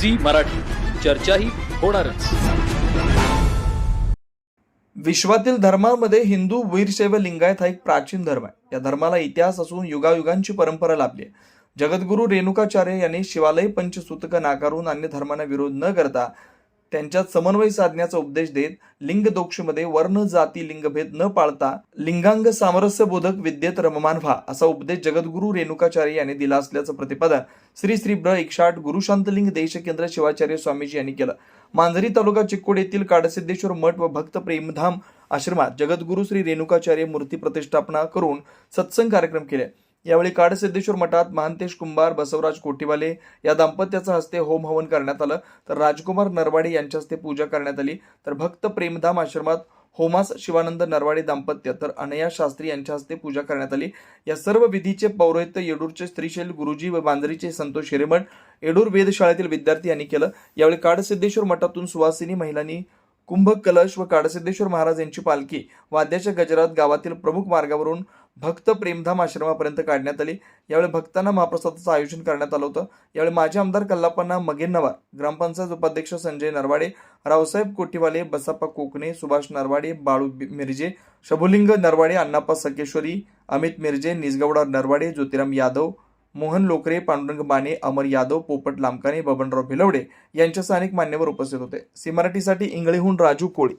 Zee Marathi. चर्चाही होणारच. विश्वातील धर्मांमध्ये हिंदू वीरशैव लिंगायत हा एक प्राचीन धर्म आहे. या धर्माला इतिहास असून युगायुगांची परंपरा लाभली आहे. जगद्गुरू रेणुकाचार्य यांनी शिवालय पंचसूतक नाकारून अन्य धर्मांना विरोध न करता त्यांच्यात समन्वय साधण्याचा उपदेश देत लिंग दोक्षमध्ये वर्ण जाती लिंगभेद न पाळता लिंगांग सामरस्य बोधक विद्येत रममान व्हा असा उपदेश जगद्गुरू रेणुकाचार्य यांनी दिला असल्याचं प्रतिपादन श्री श्री ब्र एकशाट गुरुशांतलिंग देशकेंद्र शिवाचार्य स्वामीजी यांनी केलं. मांजरी तालुका चिक्कोड येथील काडसिद्धेश्वर मठ व भक्त प्रेमधाम आश्रमात जगद्गुरू श्री रेणुकाचार्य मूर्ती प्रतिष्ठापना करून सत्संग कार्यक्रम केले. यावेळी काडसिद्धेश्वर मठात महांतेश कुंभार बसवराज कोटीवाले या दाम्पत्याच्या हस्ते होम हवन करण्यात आलं. तर राजकुमार नरवाडे यांच्या हस्ते पूजा करण्यात आली. तर भक्त प्रेमधाम आश्रमात होमास शिवानंद नरवाडे दाम्पत्य तर अनया शास्त्री यांच्या हस्ते पूजा करण्यात आली. या सर्व विधीचे पौरोहित्य येडूरचे स्त्रीशैल गुरुजी व बांद्रीचे संतोष हिरेमठ येडूर वेधशाळेतील विद्यार्थी यांनी केलं. यावेळी काडसिद्धेश्वर मठातून सुवासिनी महिलांनी कुंभ कलश व काडसिद्धेश्वर महाराज यांची पालखी वाद्याच्या गजरात गावातील प्रमुख मार्गावरून भक्त प्रेमधाम आश्रमापर्यंत काढण्यात आली. यावेळी भक्तांना महाप्रसादाचं आयोजन करण्यात आलं होतं. यावेळी माजी आमदार कल्लापन्ना मगेनवार ग्रामपंचायत उपाध्यक्ष संजय नरवाडे रावसाहेब कोटीवाले बसाप्पा कोकणे सुभाष नरवाडे बाळू मिरजे शभुलिंग नरवाडे अण्णाप्पा सकेश्वरी अमित मिरजे निजगौडा नरवाडे ज्योतिराम यादव मोहन लोकरे पांडुरंग माने अमर यादव पोपट लामकाने बबनराव भिलवडे यांच्यासह अनेक मान्यवर उपस्थित होते. सी मराठीसाठी इंगळीहून राजू कोळी.